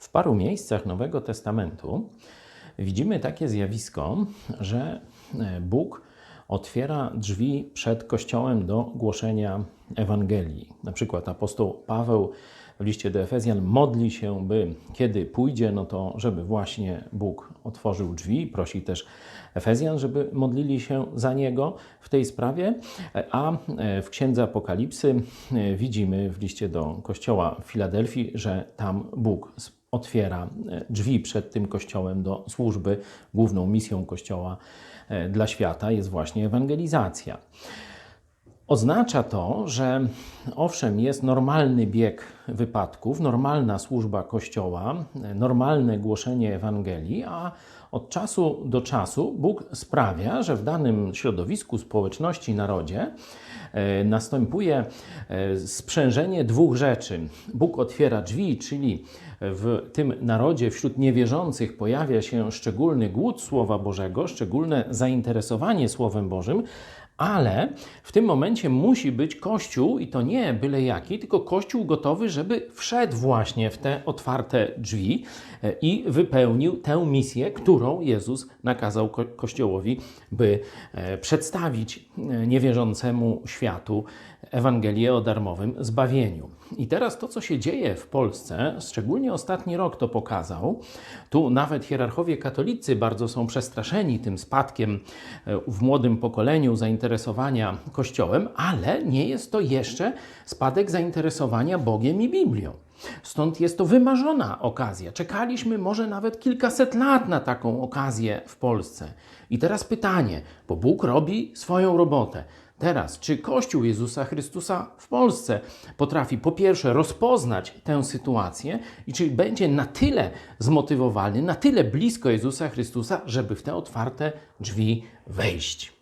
W paru miejscach Nowego Testamentu widzimy takie zjawisko, że e, Bóg otwiera drzwi przed Kościołem do głoszenia Ewangelii. Na przykład apostoł Paweł w liście do Efezjan modli się, by kiedy pójdzie, no to żeby właśnie Bóg otworzył drzwi. Prosi też Efezjan, żeby modlili się za niego w tej sprawie. A w Księdze Apokalipsy e, widzimy w liście do Kościoła w Filadelfii, że tam Bóg otwiera e, drzwi przed tym kościołem do służby. Główną misją kościoła e, dla świata jest właśnie ewangelizacja. Oznacza to, że owszem, jest normalny bieg wypadków, normalna służba Kościoła, normalne głoszenie Ewangelii, a od czasu do czasu Bóg sprawia, że w danym środowisku, społeczności, narodzie e, następuje e, sprzężenie dwóch rzeczy. Bóg otwiera drzwi, czyli w tym narodzie, wśród niewierzących pojawia się szczególny głód Słowa Bożego, szczególne zainteresowanie Słowem Bożym, ale w tym momencie musi być Kościół, i to nie byle jaki, tylko Kościół gotowy, żeby wszedł właśnie w te otwarte drzwi e, i wypełnił tę misję, którą Jezus nakazał ko Kościołowi, by e, przedstawić e, niewierzącemu światu Ewangelię o darmowym zbawieniu. I teraz to, co się dzieje w Polsce, szczególnie ostatni rok to pokazał, tu nawet hierarchowie katolicy bardzo są przestraszeni tym spadkiem w młodym pokoleniu zainteresowania Kościołem, ale nie jest to jeszcze spadek zainteresowania Bogiem i Biblią. Stąd jest to wymarzona okazja. Czekaliśmy może nawet kilkaset lat na taką okazję w Polsce. I teraz pytanie, bo Bóg robi swoją robotę. Teraz, czy Kościół Jezusa Chrystusa w Polsce potrafi po pierwsze rozpoznać tę sytuację i czy będzie na tyle zmotywowany, na tyle blisko Jezusa Chrystusa, żeby w te otwarte drzwi wejść?